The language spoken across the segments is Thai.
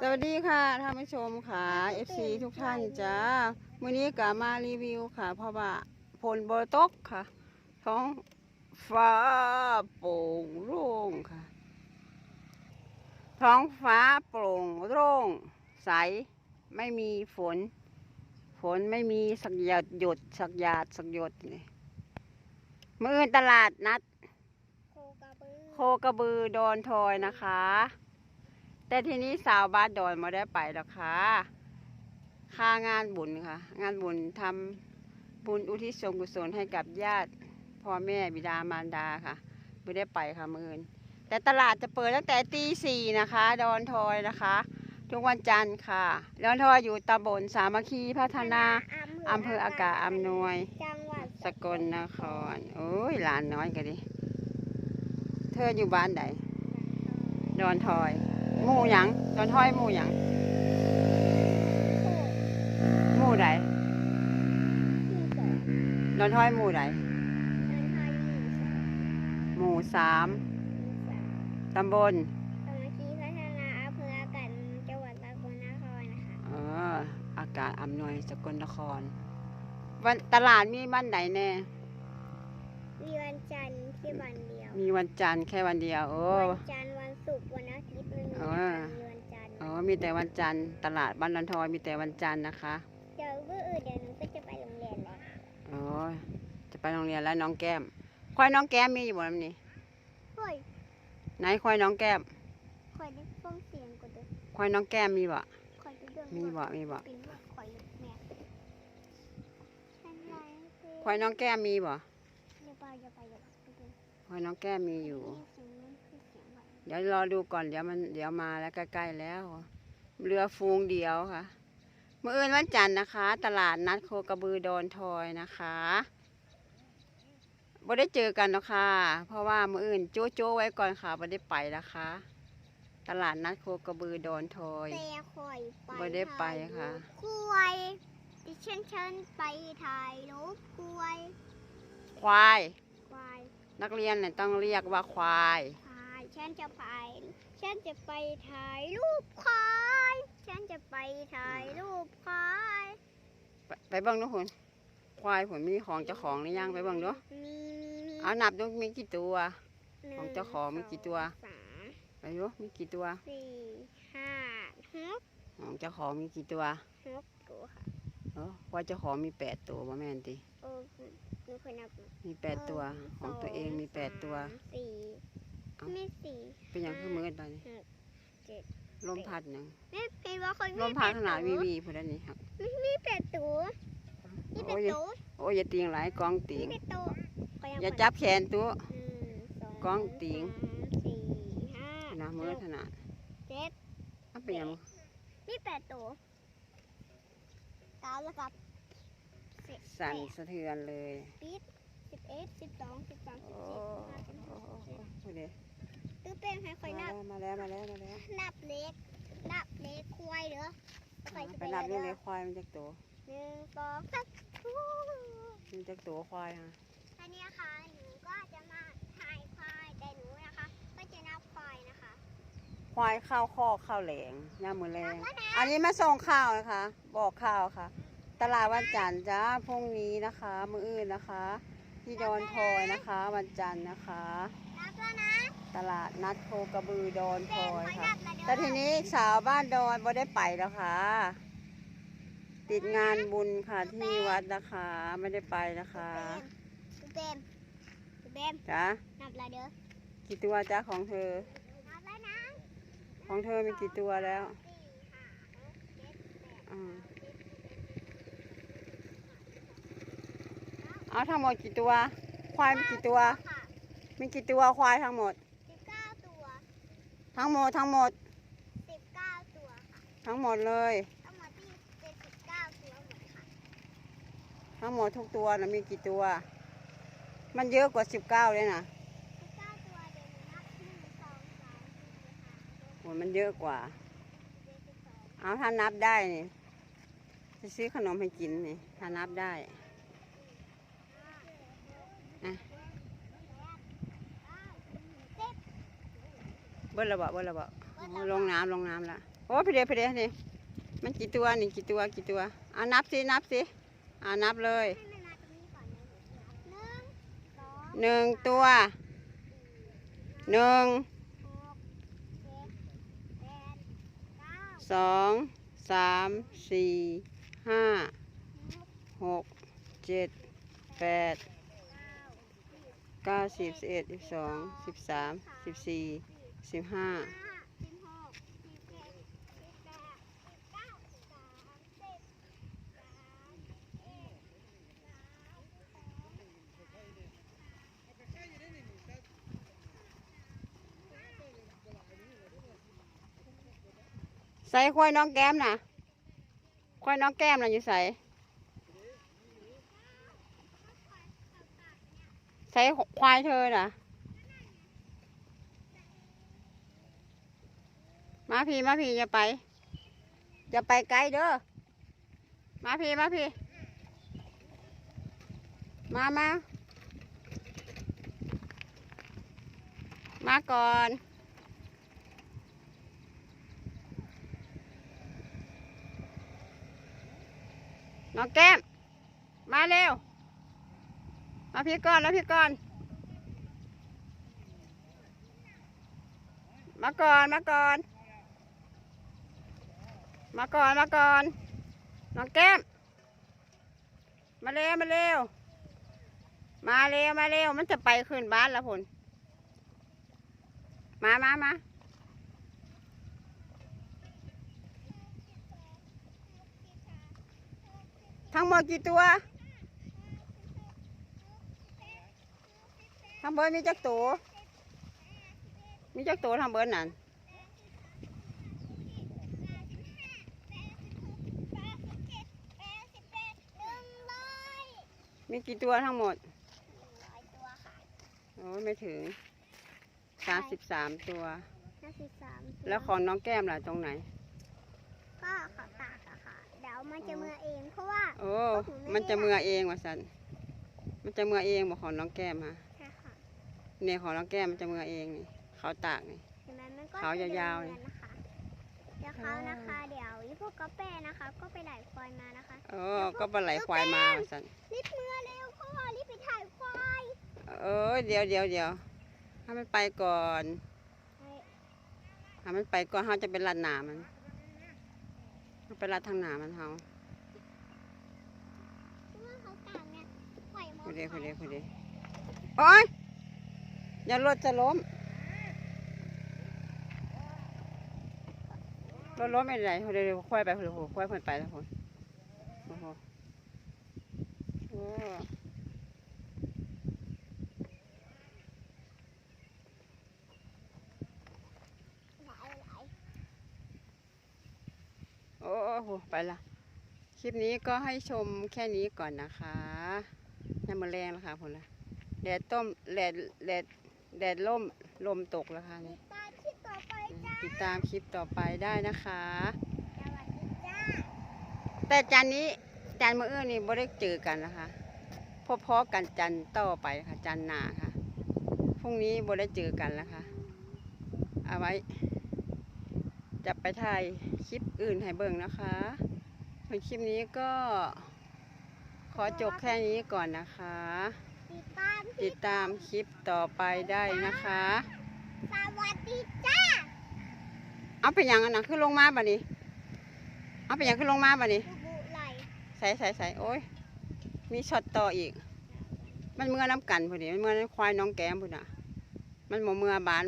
สวัสดีค่ะท่านผู้ชมค่ะ FC ทุกท่านจ้าวันนี้ก็มารีวิวค่ะ เพราะว่าฝนบตกค่ะ ท้องฟ้าโปร่งโล่งค่ะ ท้องฟ้าโปร่งโล่งใส ไม่มีฝน ฝนไม่มีสักหยดหยดสักหยาดสักหยดเลยมื่อตลาดนัด โคกระบือโคกระบือดอนทอยนะคะ แต่ทีนี้สาวบ้านดอนมาได้ไปแล้วค่ะค่างานบุญค่ะ งานบุญทำบุญอุทิศส่วนกุศลให้กับญาติพ่อแม่บิดามารดาค่ะไม่ได้ไปค่ะมื่นแต่ตลาดจะเปิดตั้งแต่ตีสี่นะคะ ดอนทอยนะคะ ทุกวันจันทร์ค่ะ ดอนทอยอยู่ตำบลสามัคคีพัฒนาอำเภออากาศอำนวยจังหวัดสกลนคร โอ้ยหลานน้อยกันดิ เธออยู่บ้านไหนดอนทอย หมู่หยังดอนทอยหมู่หยังหมู่ใดที่สองดอนทอยหมู่ใดนันทายีหมู่สามตำบลสมาชิกพัฒนาอำเภออากาศจังหวัดสกลนครนะคะเอออากาศอำนวยสกลนคร วันตลาดมีบ้านไหนแน่ มีวันจันทร์ที่วันเดียว มีวันจันทร์แค่วันเดียว โอ้วันจันทร์ อ๋อ มีวันจันทร์อ๋อ มีแต่วันจันทร์ตลาดบ้านดอนทอยมีแต่วันจันทร์นะคะ เดี๋ยวเมื่ออื่นเดี๋ยวหนูก็จะไปโรงเรียนแล้วโอ้ยจะไปโรงเรียนแล้วน้องแก้ม ควายน้องแก้มมีอยู่บ่ลำนี้เฮ้ยไหนควายน้องแก้ม คอยได้ฟังเสียงก่อนเด้อควายน้องแก้มมีบ่ คอยจะเดินมีบ่ มีบ่ปีนว่าคอยแม่ฉันไรคือควายน้องแก้มมีบ่ อย่าไปอย่าไปอย่าไปไปเดินควายน้องแก้มมีอยู่เสียงนั้นคือเสียงอะไร เดี๋ยวรอดูก่อนเดี๋ยวมันเดี๋ยวมาแล้วใกล้ๆแล้ว เรือฟูงเดียวค่ะ เมื่ออื่นวันจันทร์นะคะ ตลาดนัดโคกระบือโดนทอยนะคะบ่ได้เจอกันหรอกค่ะเพราะว่าเมื่ออื่นโจ้โจ้ไว้ก่อนค่ะบ่ได้ไปนะคะ ตลาดนัดโคกระบือโดนทอยแต่คอยไปบ่ได้ไปค่ะกล้วยดิฉันเชิญไปถ่ายรูปกล้วย ควายควายนักเรียนเนี่ยต้องเรียกว่าควายควาย ฉันจะไป ฉันจะไปถ่ายรูปควายฉันจะไปถ่ายรูปควายไปไปเบิ่งดูคุณควายผมมีของเจ้าของหรือยังไปเบิ่งดูมีมีมีเอานับดูมีกี่ตัว หนึ่ของเจ้าของมีกี่ตัวสามไปดูมีกี่ตัว สี่ห้าหกของเจ้าของมีกี่ตัวหกตัวค่ะเออควายเจ้าของมีแปดตัวบ่แม่นติ โอ้หนูเคยนับมามีแปดตัว ของตัวเองมีแปดตัวสามสี่เอ้า ไม่สี่เป็นอย่างคือมืดไปนี่เจ็ดลมพัดหยังไม่เป็นว่าคนลมพัดขนาดวีวีพุ่นนนี่ครับมีมีเป็ดตัวมีเป็โอ้ดยตัวโอ้ยอย่าตีงหลายกองตีมีงเป็ดตัวก็อย่าจับแขนตัวหนึ่งสองกองติ่งสามสี่ห้านะมือขนาดเจ็ดเอาเป็นหยังมีเป็ดตัวเก้าแล้วกับสิบสั่นแปดสะเทือนเลยปิดสิบเอ็ดสิบสองสิบสามสิบโอ้สี่สิบห้าสิบหกโอ้ โอ้โอ้เด้ตื้อเป้งให้คอยนับ มาแล้วมาแล้วมาแล้วนับเล็ก นับเล็กควายเหรอแล้วคอยจะไปไปนับเด้นี่อเลยควายมันจะตัวหนึ่งสองสามฮู้มันจะตัวควายฮะอันนี้นะคะหนูก็จะมาถ่ายควายแต่หนูนะคะ ก็จะนับควายนะคะ ควายข้าวคอกข้าวแหลงย่ามมือแรนังบแล้วนะอันนี้มาส่งข้าวนะคะ บอกข้าวค่ะ ตลาดวันจันทร์จ้าพรุ่งนี้นะคะ มืออื่นนะคะ ที่ดอนทอยนะคะ วันจันทร์นะคะนับแล้วนะ ตลาดนัดโคกระบือดอนทเป็นอยคอยค่ะนับแล้วเด้อแต่ทีนี้สาวบ้านดอนบ่ได้ไปแล้วค่ะ ติดงานบุญค่ะที่วัดนะคะ ไม่ได้ไปนะคะคุณเปมคุณเปมจ้านับแล้วเด้อกี่ตัวจ้าของเธอ นับแล้วนะ ของเธอมีกี่ตัวแล้วสี่ห้าหกเจ็ดแปดอ่าเอาทั้งหมดกี่ตัว ควายมีกี่ตัวค่ะมีกี่ตัวควายทั้งหมดสิบเก้าตัว ทั้งหมดทั้งหมด สิบเก้าตัวค่ะ ทั้งหมดเลย ทั้งหมดที่เป็นสิบเก้าตัวหมดค่ะ ทั้งหมดทุกตัวนะมีกี่ตัว มันเยอะกว่าสิบเก้าเลยนะสิบเก้าตัวเดี๋ยวหนูนับหนึ่งสองสามสี่ห้าหกโอ้ยมันเยอะกว่า เจ็ดสิบสองเอาถ้านับได้นี่จะซื้อขนมให้กินนี่ถ้านับได้อะเบิ้ลระเบาเบิ้ลระเบาลงน้ำลงน้ำละโอ้พี่เดียพี่เดียนี่มันกี่ตัวนี่กี่ตัวกี่ตัวอ่านับสินับสิอ่านับเลยหนึ่งตัวหนึ่งสองสามสี่ห้าหกเจ็ดแปดเก้าสิบสิบเอ็ดสิบสองสิบสามสิบสี่ สิบห้าสิบหกสิบเจ็ดสิบแปดสิบเก้าสิบสามสิบสามเอ็ดสามสองใส่ควายน้องแก้มนะควายน้องแก้มนะอยู่ใส่ใส่ควายเธอน่ะ มาพี่มาพี่อย่าไปอย่าไปไกลเด้อมาพี่มาพี่มามามาก่อนน้องแก้ม มาเร็ว มาพี่ก่อนแล้วพี่ก่อน มาก่อน มาก่อน มาก่อนมาก่อนน้องแก้ม มาเร็วมาเร็ว มาเร็วมาเร็ว มันจะไปขึ้นบ้านล้วพนมามามาทั้งหมดกี่ตัว ทั้งเบิร์มีจักตัว มีจักตัวทั้งเบิร์นั่น แปดสิบเอ็ดหนึ่งร้อย มีกี่ตัวทั้งหมดร้อยตัวค่ะโอ้ยไม่ถึงสามสิบสามตัว ห้าสิบสามแล้วของน้องแก้มล่ะตรงไหน ก็ขอตากอะค่ะ เดี๋ยวมันจะมือเองเพราะว่า โอ้มันจะเมือเองวะสันมันจะเมือเองบอกของน้องแก้มฮะใช่ค่ะเนี่ยของน้องแก้มมันจะเมือเองนี่เขาตากนี่ เห็นไหมมันก็ขาจะยาวๆ เดินเหมือนนะคะ เดี๋ยวเขานะคะ เดี๋ยวอีพวกกาแฟนะคะ ก็ไปไหลควายมานะคะโอ้ก็ปลาไหลควายมาวะสันรีบมือเร็วพ่อรีบไปถ่ายควายเออเดี๋ยวเดี๋ยวเดี๋ยวให้มันไปก่อนเฮ้ยให้มันไปก่อนเขาจะเป็นรัดหนามันเขาไปรัดทางหนามันเขาที่ว่าเขาตากเนี่ยปล่อยมคุเดียวคุเดียวคุเดียวโอ้ยอย่ารถจะล้ม รถล้มไม่ได้เดี๋ยวเดี๋ยวค่อยไปเดี๋ยวค่อยเพิ่นไปแล้วคนโอ้โหโอ้หลายหลายโอ้โหไปละคลิปนี้ก็ให้ชมแค่นี้ก่อนนะคะยังมาแรงแล้วค่ะผมละแดดต้มแดดแดดแดดล่มลมตกแล้วค่ะนี่ ตาที่ต่อไปจ้าติดตามคลิปต่อไปได้นะคะสวัสดีจ้าแต่จันนี้จันมืออื่นนี่บ่ได้เจอกันนะคะพบพอกันจันต่อไปค่ะจันหนาค่ะพรุ่งนี้บ่ได้เจอกันแล้วค่ะเอาไว้ จะไปถ่ายคลิปอื่นให้เบิ่งนะคะในคลิปนี้ก็ขอจบแค่นี้ก่อนนะคะ ติดตามติดตามคลิปต่อไปได้นะคะ สวัสดีจ้า เอาไปยังอันนะขึ้นลงมาบ่นี้ เอาไปยังขึ้นลงมาบ่นี้ บุไหลใส่ใส่ใส่โอ้ย มีช็อตต่ออีก มันเมื่อน้ำกันพอดีมันเมื่อน้ควายน้องแก้มพอดีมันโมเมื่อบ้าน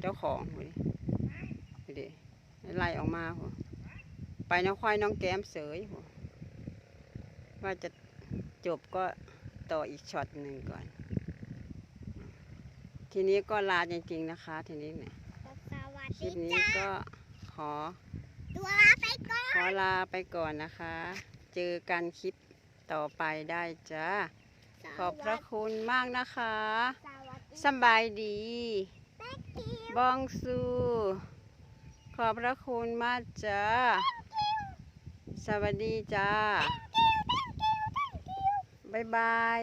เจ้าของพอดีพอดีไล่ออกมาพอไปน้องควายน้องแก้มเสยพอว่าจะจบก็ต่ออีกช็อตหนึ่งก่อน ทีนี้ก็ลาจริงๆนะคะ ทีนี้เนี่ย คลิดีปนี้จ้าก็ขอตัวลาไปก่อน ขอลาไปก่อนนะคะ เจอกันคลิปต่อไปได้จ้า ขอบพระคุณมากนะคะสวัสดีสำบายดีแป๊กกี้บองซู ขอบพระคุณมากจ้า สวัสดีจ้า บ๊ายบาย